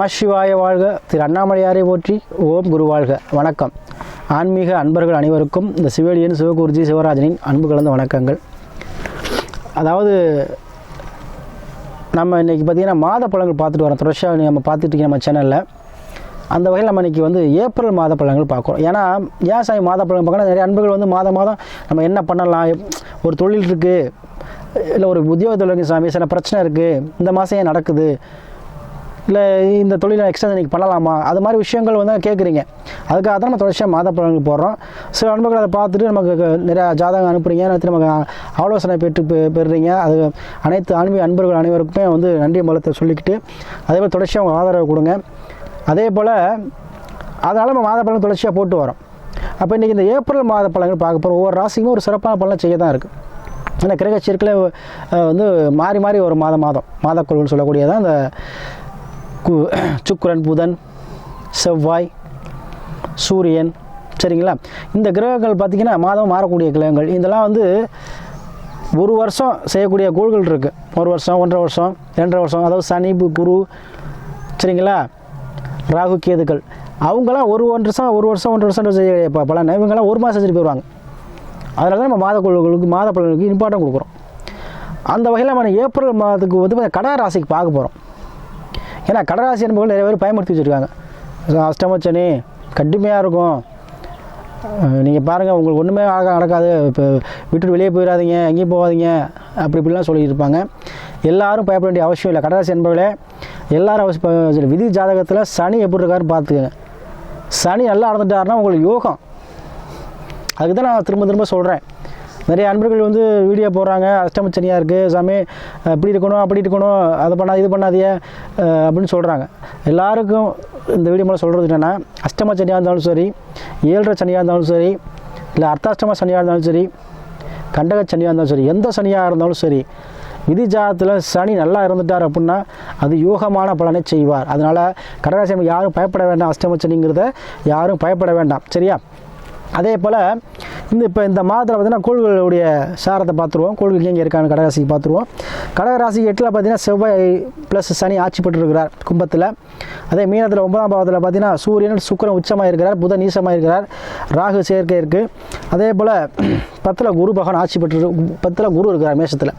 நமசிவாய வாழ்க. திரு அண்ணாமலையாரை போற்றி ஓம் குரு வாழ்க. வணக்கம். ஆன்மீக அன்பர்கள் அனைவருக்கும் இந்த சிவேலியன் சிவகுருஜி சிவராஜனின் அன்பு கலந்த வணக்கங்கள். அதாவது நம்ம இன்றைக்கி பார்த்திங்கன்னா மாத பழங்கள் பார்த்துட்டு வரோம். தொடர்ச்சியாக நம்ம பார்த்துட்டு நம்ம சேனலில் அந்த வகையில் நம்ம இன்றைக்கி வந்து ஏப்ரல் மாத பழங்கள் பார்க்குறோம். ஏன்னா ஏன் சாமி மாத பழங்கள் பார்க்கணும்? நிறைய அன்புகள் வந்து மாதம் மாதம் நம்ம என்ன பண்ணலாம்? ஒரு தொழில் இருக்குது இல்லை ஒரு உத்தியோக தொழில் சாமி சில பிரச்சனை இருக்குது இந்த மாதம் ஏன் நடக்குது? இல்லை இந்த தொழிலை எக்ஸ்ட்ரா இன்றைக்கி பண்ணலாமா? அது மாதிரி விஷயங்கள் வந்து கேட்குறீங்க அதுக்காக தான் நம்ம தொடர்ச்சியாக மாத பலன்கள் போடுறோம். சில நண்பர்கள் அதை பார்த்துட்டு நமக்கு நிறையா ஜாதகம் அனுப்புறீங்க நேரத்தில் நமக்கு ஆலோசனை பெற்று பெ- பெறுறீங்க. அது அனைத்து ஆன்மீக அன்பர்கள் அனைவருக்குமே வந்து நன்றி மலத்தை சொல்லிக்கிட்டு அதே போல் தொடர்ச்சியாக அவங்க ஆதரவு கொடுங்க. அதே போல் அதனால் நம்ம மாத பலன் தொடர்ச்சியாக போட்டு வரோம். அப்போ இன்றைக்கி இந்த ஏப்ரல் மாத பலன்கள் பார்க்க போகிறோம் ஒவ்வொரு ராசிக்குமே ஒரு சிறப்பான பலன் செய்ய தான் இருக்குது ஏன்னா கிரக வந்து மாறி மாறி ஒரு மாத மாதம். மாதக்குழுன்னு சொல்லக்கூடியதான் இந்த சுக்கரன் புதன் செவ்வாய் சூரியன் சரிங்களா? இந்த கிரகங்கள் பார்த்திங்கன்னா மாதம் மாறக்கூடிய கிரகங்கள். இதெல்லாம் வந்து ஒரு வருஷம் செய்யக்கூடிய கோள்கள் இருக்குது ஒரு வருஷம் ஒன்றரை வருஷம் ரெண்டரை வருஷம் அதாவது சனி பு- குரு சரிங்களா? ராகு கேதுக்கள். அவங்களாம் ஒரு ஒன்றரை வருஷம் ஒரு வருஷம் ஒன்றரை வருஷம் செய்ய பலன். இவங்கெல்லாம் ஒரு மாதம் செஞ்சுட்டு போயிடுவாங்க அதனால தான் நம்ம மாத குழுக்களுக்கு மாத பலனுக்கு இம்பார்ட்டன் கொடுக்குறோம். அந்த வகையில் நம்ம ஏப்ரல் மாதத்துக்கு வந்து கடா ராசிக்கு பார்க்க போகிறோம் ஏன்னா கடராசி என்பவர்கள் நிறைய பேர் பயமுறுத்தி வச்சுருக்காங்க. அஷ்டமச்சனி கடுமையாக இருக்கும். நீங்கள் பாருங்கள் உங்களுக்கு ஒன்றுமே அழகாக நடக்காது. இப்போ விட்டுட்டு வெளியே போயிடாதீங்க எங்கேயும் போகாதீங்க அப்படி இப்படிலாம் சொல்லியிருப்பாங்க இருப்பாங்க. எல்லாரும் பயப்பட வேண்டிய அவசியம் இல்லை. கடராசி என்பவர்களே எல்லாரும் அவசியம் விதி ஜாதகத்தில் சனி எப்படி இருக்காருன்னு பார்த்துக்கங்க. சனி நல்லா நடந்துட்டாருன்னா உங்களுக்கு யோகம். அதுக்கு தான் நான் திரும்ப திரும்ப சொல்கிறேன் நிறைய அன்பர்கள் வந்து வீடியோ போடுறாங்க அஷ்டமச்சனியாக இருக்குது சாமி இப்படி இருக்கணும் அப்படி இருக்கணும் அதை பண்ணா இது பண்ணாதீங்க அப்படின்னு சொல்கிறாங்க எல்லாருக்கும் இந்த வீடியோ மூலம் சொல்கிறது என்னென்னா அஷ்டமச்சனியாக இருந்தாலும் சரி ஏழரை சனியாக இருந்தாலும் சரி இல்லை அர்த்தாஷ்டம சனியாக இருந்தாலும் சரி கண்டக சனியாக இருந்தாலும் சரி எந்த சனியாக இருந்தாலும் சரி விதி ஜாதத்தில் சனி நல்லா இருந்துட்டார் அப்படின்னா அது யோகமான பலனை செய்வார். அதனால் கடகராசி யாரும் பயப்பட வேண்டாம் அஷ்டமச்சனிங்கிறத யாரும் பயப்பட வேண்டாம். சரியா? அதே போல் இந்த இப்போ இந்த மாதத்தில் பார்த்தீங்கன்னா கோள்களுடைய சாரத்தை பார்த்துருவோம். கோள்கள் எங்கே இருக்கான்னு கடகராசிக்கு பார்த்துருவோம். கடகராசிக்கு எட்டில் பார்த்தீங்கன்னா செவ்வாய் ப்ளஸ் சனி ஆட்சி பெற்றிருக்கிறார் கும்பத்தில். அதே மீனத்தில் ஒன்பதாம் பாவத்தில் பார்த்தீங்கன்னா சூரியன் சுக்கரன் உச்சமாக இருக்கிறார் புதன் நீசமாக இருக்கிறார் ராகு சேர்க்கை இருக்குது அதே போல் பத்தில் குரு பகவான் ஆட்சி பெற்று பத்தில் குரு இருக்கிறார் மேஷத்தில்.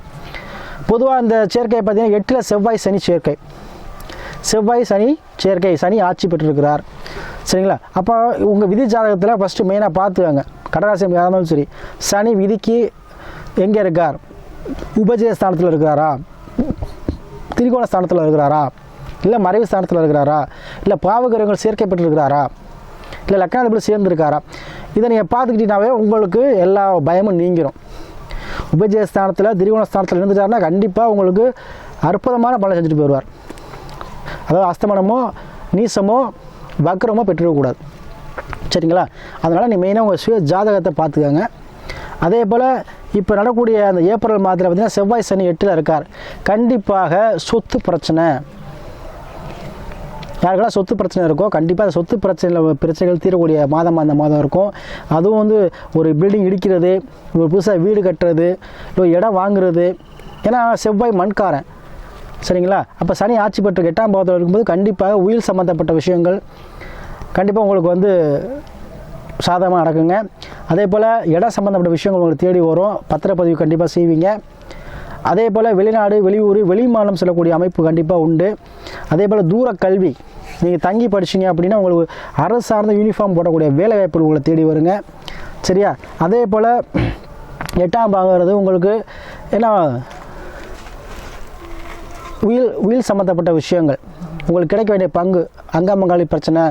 பொதுவாக இந்த சேர்க்கையை பார்த்தீங்கன்னா எட்டில் செவ்வாய் சனி சேர்க்கை. செவ்வாய் சனி சேர்க்கை சனி ஆட்சி பெற்றிருக்கிறார். சரிங்களா? அப்போ உங்கள் விதி ஜாதகத்தில் ஃபஸ்ட்டு மெயினாக பார்த்துவாங்க கடராசி யாராக இருந்தாலும் சரி. சனி விதிக்கு எங்கே இருக்கார்? உபஜய ஸ்தானத்தில் இருக்கிறாரா? திரிகோண ஸ்தானத்தில் இருக்கிறாரா? இல்லை மறைவு ஸ்தானத்தில் இருக்கிறாரா? இல்லை பாவகிரகங்கள் சேர்க்கை பெற்றிருக்கிறாரா? இல்லை லக்னாதிபதி சேர்ந்துருக்காரா? இதை நீங்கள் பார்த்துக்கிட்டீங்கனாவே உங்களுக்கு எல்லா பயமும் நீங்கிரும். உபஜய ஸ்தானத்தில் திரிகோண ஸ்தானத்தில் இருந்துட்டாருன்னா கண்டிப்பாக உங்களுக்கு அற்புதமான பலன் செஞ்சுட்டு போயிடுவார் அதாவது அஸ்தமனமோ நீசமோ வக்கரமோ பெற்றுடக்கூடாது சரிங்களா? அதனால் நீ மெயினாக உங்கள் சுய ஜாதகத்தை பார்த்துக்கோங்க. அதே போல் இப்போ நடக்கக்கூடிய அந்த ஏப்ரல் மாதத்தில் பார்த்திங்கன்னா செவ்வாய் சனி எட்டில் இருக்கார். கண்டிப்பாக சொத்து பிரச்சனை. யாருக்கெல்லாம் சொத்து பிரச்சனை இருக்கோ கண்டிப்பாக அந்த சொத்து பிரச்சனையில் பிரச்சனைகள் தீரக்கூடிய மாதம் அந்த மாதம் இருக்கும். அதுவும் வந்து ஒரு பில்டிங் இடிக்கிறது ஒரு புதுசாக வீடு கட்டுறது இல்லை ஒரு இடம் வாங்குறது. ஏன்னா செவ்வாய் மண்காரன். சரிங்களா? அப்போ சனி ஆட்சி பெற்ற எட்டாம் பாவத்தில் இருக்கும்போது கண்டிப்பாக உயிர் சம்மந்தப்பட்ட விஷயங்கள் கண்டிப்பாக உங்களுக்கு வந்து சாதகமாக நடக்குங்க. அதே போல் இடம் சம்மந்தப்பட்ட விஷயங்கள் உங்களுக்கு தேடி வரும். பத்திரப்பதிவு கண்டிப்பாக செய்வீங்க. அதே போல் வெளிநாடு வெளியூர் வெளி மாநிலம் செல்லக்கூடிய அமைப்பு கண்டிப்பாக உண்டு. அதே போல் தூர கல்வி நீங்கள் தங்கி படிச்சீங்க அப்படின்னா உங்களுக்கு அரசு சார்ந்த யூனிஃபார்ம் போடக்கூடிய வேலைவாய்ப்புகள் உங்களை தேடி வருங்க. சரியா? அதே போல் எட்டாம் பாங்கிறது உங்களுக்கு என்ன உயில் உயில் சம்மந்தப்பட்ட விஷயங்கள். உங்களுக்கு கிடைக்க வேண்டிய பங்கு அங்காமங்காளி பிரச்சனை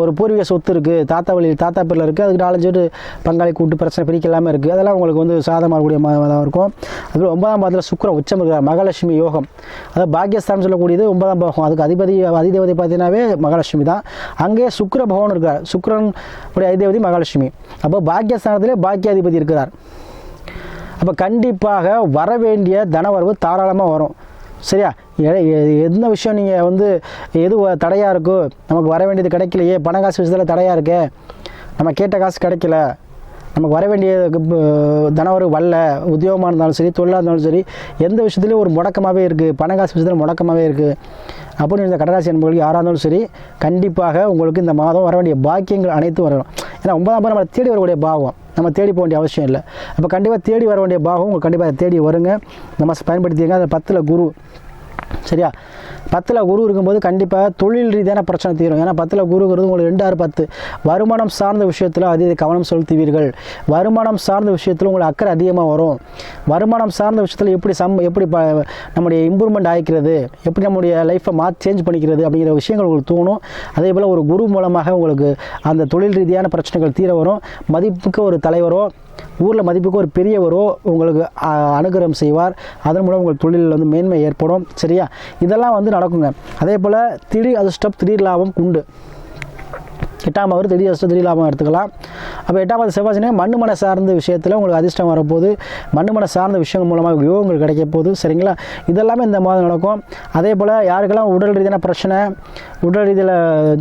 ஒரு பூர்வீக சொத்து இருக்குது தாத்தா வழி தாத்தா பேரில் இருக்குது அதுக்கு நாலஞ்சு பேர் பங்காளி கூட்டு பிரச்சனை பிரிக்கலாமல் இருக்குது அதெல்லாம் உங்களுக்கு வந்து சாதகமாகக்கூடிய மாதம் இருக்கும். அதுபோல் ஒன்பதாம் பாதத்தில் சுக்கரம் உச்சம் இருக்கிறார் மகாலட்சுமி யோகம். அதாவது பாக்கியஸ்தானம் சொல்லக்கூடியது ஒன்பதாம் பாகம். அதுக்கு அதிபதி அதிதேவதை பார்த்தீங்கன்னாவே மகாலட்சுமி தான். அங்கேயே சுக்கர பகவான் இருக்கார். சுக்கிரன் உடைய அதிதேவதி மகாலட்சுமி. அப்போ பாக்கியஸ்தானத்திலே பாக்கியாதிபதி இருக்கிறார். அப்போ கண்டிப்பாக வர வேண்டிய தனவரவு தாராளமாக வரும். சரியா? எந்த விஷயம் நீங்கள் வந்து எது தடையாக இருக்கோ நமக்கு வர வேண்டியது கிடைக்கலையே பணம் காசு விஷயத்தில் தடையாக இருக்கே நம்ம கேட்ட காசு கிடைக்கல நமக்கு வர வேண்டிய அஹ், வரல உத்தியோகமாக இருந்தாலும் சரி தொழிலாக இருந்தாலும் சரி எந்த விஷயத்துலையும் ஒரு முடக்கமாகவே இருக்குது பணக்காசு விஷயத்தில் முடக்கமாகவே இருக்குது அப்படின்னு இந்த கடராசி என்பவர்களுக்கு யாராக இருந்தாலும் சரி கண்டிப்பாக உங்களுக்கு இந்த மாதம் வர வேண்டிய பாக்கியங்கள் அனைத்தும் வரணும். ஏன்னா ஒன்பதாம் பாவம் நம்ம தேடி வரக்கூடிய பாவம். நம்ம தேடி போக வேண்டிய அவசியம் இல்லை. அப்போ கண்டிப்பாக தேடி வர வேண்டிய பாகம் உங்களுக்கு கண்டிப்பாக தேடி வருங்க. நம்ம பயன்படுத்திங்க அந்த பத்தில் குரு. சரியா? பத்தில் குரு இருக்கும்போது கண்டிப்பாக தொழில் ரீதியான பிரச்சனை தீரும். ஏன்னா பத்தில் குருங்கிறது உங்களுக்கு ரெண்டாறு பத்து. வருமானம் சார்ந்த விஷயத்தில் அதீத கவனம் செலுத்துவீர்கள். வருமானம் சார்ந்த விஷயத்தில் உங்களுக்கு அக்கறை அதிகமாக வரும். வருமானம் சார்ந்த விஷயத்தில் எப்படி சம் எப்படி ப நம்முடைய இம்ப்ரூவ்மெண்ட் ஆகிக்கிறது எப்படி நம்முடைய லைஃப்பை மாற்றி சேஞ்ச் பண்ணிக்கிறது அப்படிங்கிற விஷயங்கள் உங்களுக்கு தோணும். அதே போல் ஒரு குரு மூலமாக உங்களுக்கு அந்த தொழில் ரீதியான பிரச்சனைகள் தீர வரும். மதிப்புக்கு ஒரு தலைவரோ ஊரில் மதிப்புக்கு ஒரு பெரியவரோ உங்களுக்கு அனுகிரகம் செய்வார். அதன் மூலம் உங்கள் தொழிலில் வந்து மேன்மை ஏற்படும். சரியா? இதெல்லாம் வந்து நடக்குங்க. அதே போல் திடீர் அதிர்ஷ்டம் திடீர் லாபம் உண்டு. எட்டாம் அவர் திடீர் அதிர்ஷ்டம் திடீர் லாபம் எடுத்துக்கலாம். அப்போ எட்டாம் அது செவ்வாய் மனை சார்ந்த விஷயத்தில் உங்களுக்கு அதிர்ஷ்டம் வரப்போகுது. மண் மனை சார்ந்த விஷயங்கள் மூலமாக யோகங்கள் கிடைக்க போகுது. சரிங்களா? இதெல்லாமே இந்த மாதம் நடக்கும். அதே போல் யாருக்கெல்லாம் உடல் ரீதியான பிரச்சனை உடல் ரீதியில்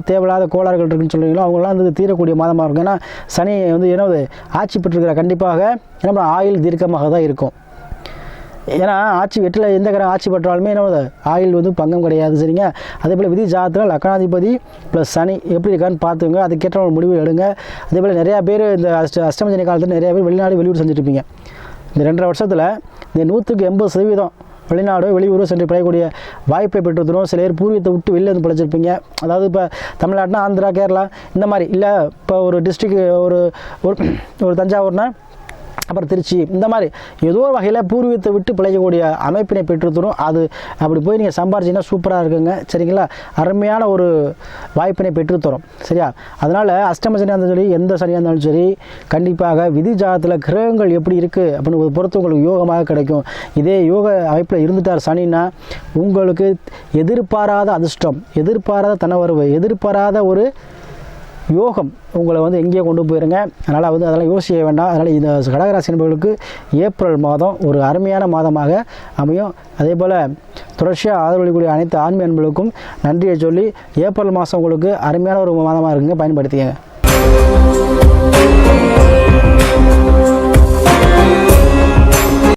தேவையில்லாத கோளாறுகள் இருக்குன்னு சொல்கிறீங்களோ அவங்களாம் வந்து தீரக்கூடிய மாதமாக இருக்கும். ஏன்னா சனி வந்து என்னது ஆட்சி பெற்றிருக்கிற கண்டிப்பாக என்ன ஆயுள் தீர்க்கமாக தான் இருக்கும். ஏன்னா ஆட்சி வெற்றில் எந்த கிரகம் ஆட்சி பெற்றாலுமே என்ன ஆயில் ஆயுள் வந்து பங்கம் கிடையாது சரிங்க? அதே போல் விதி ஜாதத்தில் லக்னாதிபதி ப்ளஸ் சனி எப்படி இருக்கான்னு பார்த்துங்க. அதுக்கேற்ற ஒரு முடிவு எடுங்க. அதே போல் நிறையா பேர் இந்த அஷ்ட அஷ்டமஜனி காலத்தில் நிறையா பேர் வெளிநாடு வெளியூர் செஞ்சுருப்பீங்க இந்த ரெண்டரை வருஷத்தில் இந்த நூற்றுக்கு எண்பது சதவீதம் வெளிநாடு வெளியூர் சென்று பிழையக்கூடிய வாய்ப்பை பெற்றுத்தரும். சில பேர் பூர்வீகத்தை விட்டு வெளியில் வந்து பிழைச்சிருப்பீங்க. அதாவது இப்போ தமிழ்நாட்டினா ஆந்திரா கேரளா இந்த மாதிரி. இல்லை இப்போ ஒரு டிஸ்ட்ரிக்ட் ஒரு ஒரு ஒரு அப்புறம் திருச்சி இந்த மாதிரி ஏதோ ஒரு வகையில் பூர்வீகத்தை விட்டு பிழைக்கக்கூடிய அமைப்பினை பெற்றுத்தரும். அது அப்படி போய் நீங்கள் சம்பாரிச்சிங்கன்னா சூப்பராக இருக்குங்க. சரிங்களா? அருமையான ஒரு வாய்ப்பினை பெற்றுத்தரும். சரியா? அதனால் அஷ்டம சனியாக இருந்தாலும் சரி எந்த சனியாக இருந்தாலும் சரி கண்டிப்பாக விதி ஜாதத்தில் கிரகங்கள் எப்படி இருக்குது அப்படின்னு ஒரு பொறுத்து உங்களுக்கு யோகமாக கிடைக்கும். இதே யோக அமைப்பில் இருந்துட்டார் சனின்னா உங்களுக்கு எதிர்பாராத அதிர்ஷ்டம் எதிர்பாராத தனவரவு எதிர்பாராத ஒரு யோகம் உங்களை வந்து எங்கேயோ கொண்டு போயிருங்க. அதனால் வந்து அதெல்லாம் யோசிக்க வேண்டாம். அதனால் இந்த கடகராசி நண்பர்களுக்கு ஏப்ரல் மாதம் ஒரு அருமையான மாதமாக அமையும். அதே போல் தொடர்ச்சியாக ஆதரவளிக்கூடிய அனைத்து ஆன்மீக அன்பர்களுக்கும் நன்றியை சொல்லி ஏப்ரல் மாதம் உங்களுக்கு அருமையான ஒரு மாதமாக இருக்குங்க. பயன்படுத்திக்கங்க.